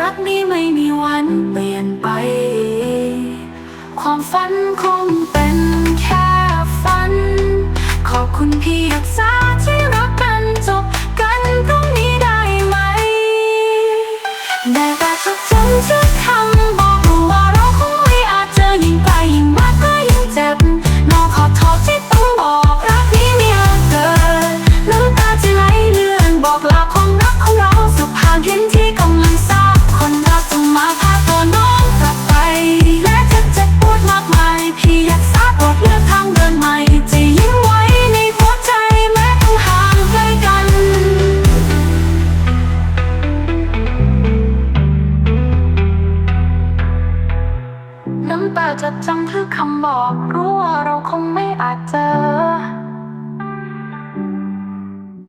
รักนี้ไม่มีวันเปลี่ยนไป ความฝันคงเป็นแค่ฝัน ขอบคุณพี่รักษาที่รักกันจบกันพรุ่งนี้ได้ไหม แต่แต่จะจำชื่อคำบอกรู้ว่าเราคงไม่อาจเจอยิ่งไปยิ่งมากก็ยิ่งเจ็บน้องขอโทษที่ต้องบอกรักนี้มีอาจเกิดน้ำตาจะไหลเลื่อนบอกลาความรักของเราสุดผ่านเพียากมายพี่อยากสาดอดเลือกทางเดินใหม่จะยิ้มไว้ในหัวใจแม้ต้องห่างไกลกัน น้ำตาจะจพื่อคำบอก รู้ว่าเราคงไม่อาจเจอ